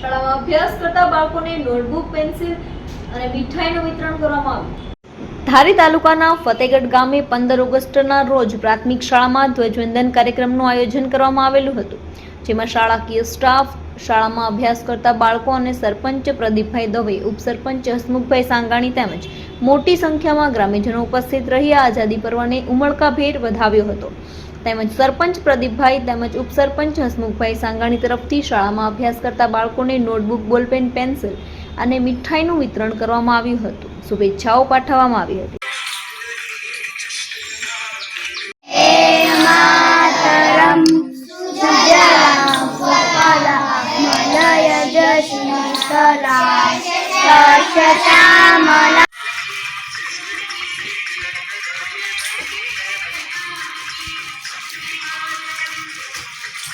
શાળામાં અભ્યાસ કરતા બાળકોને નોટબુક, પેન્સિલ અને મીઠાઈનું વિતરણ કરવામાં આવ્યું. ધારી તાલુકાના ફતેગઢ ગામે પંદર ઓગસ્ટના રોજ પ્રાથમિક શાળામાં ધ્વજવંદન કાર્યક્રમનું આયોજન કરવામાં આવેલું હતું, જેમાં શાળાકીય સ્ટાફ, શાળામાં અભ્યાસ કરતા બાળકો અને સરપંચ પ્રદીપભાઈ દવે, ઉપસરપંચ હસમુખભાઈ સાંગાણી તેમજ મોટી સંખ્યામાં ગ્રામ્યજનો ઉપસ્થિત રહી આઝાદી પર્વને ઉમળકાભેર વધાવ્યો હતો. તેમજ સરપંચ પ્રદીપભાઈ તેમજ ઉપસરપંચ હસમુખભાઈ સાંગાણી તરફથી શાળામાં અભ્યાસ કરતા બાળકોને નોટબુક, બોલપેન, પેન્સિલ અને મીઠાઈનું વિતરણ કરવામાં આવ્યું હતું. શુભેચ્છાઓ પાઠવવામાં આવી હતી. સલામ સલામ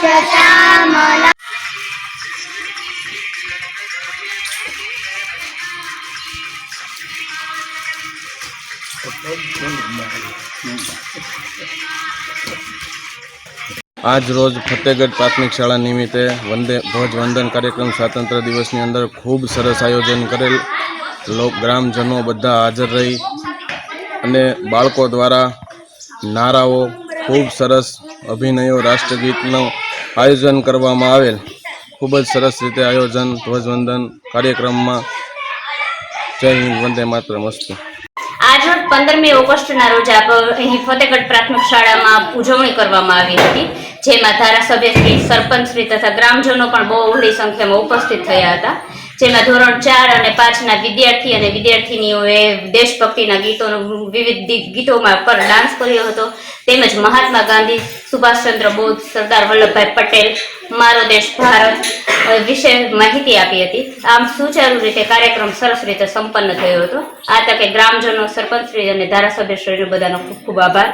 सश्यामला આજ રોજ ફતેગઢ પ્રાથમિક શાળા નિમિત્તે વંદે ધ્વજવંદન કાર્યક્રમ સ્વાતંત્ર્ય દિવસની અંદર ખૂબ સરસ આયોજન કરેલ લોક ગ્રામજનો બધા હાજર રહી અને બાળકો દ્વારા નારાઓ ખૂબ સરસ અભિનયો રાષ્ટ્રગીતનું આયોજન કરવામાં આવેલ. ખૂબ જ સરસ રીતે આયોજન, ધ્વજવંદન કાર્યક્રમમાં. જય હિન્દ, વંદે માત્ર મસ્તુ આજરોજ પંદરમી ઓગસ્ટના રોજ અહીં ફતેગઢ પ્રાથમિક શાળામાં ઉજવણી કરવામાં આવી હતી, જેમાં ધારાસભ્ય શ્રી સરપંચ શ્રી તથા ગ્રામજનો પણ બહુ બહોળી સંખ્યામાં ઉપસ્થિત થયા હતા. જેમાં ધોરણ ચાર અને પાંચના વિદ્યાર્થી અને વિદ્યાર્થીનીઓએ દેશભક્તિના ગીતોનો વિવિધ ગીતોમાં પર ડાન્સ કર્યો હતો. તેમજ મહાત્મા ગાંધી, સુભાષચંદ્ર બોઝ, સરદાર વલ્લભભાઈ પટેલ, મારો દેશ ભારત વિશે માહિતી આપી હતી. આમ સુચારુ રીતે કાર્યક્રમ સરસ રીતે સંપન્ન થયો હતો. આ તકે ગ્રામજનો, સરપંચશ્રી અને ધારાસભ્યશ્રીનો બધાનો ખૂબ ખૂબ આભાર.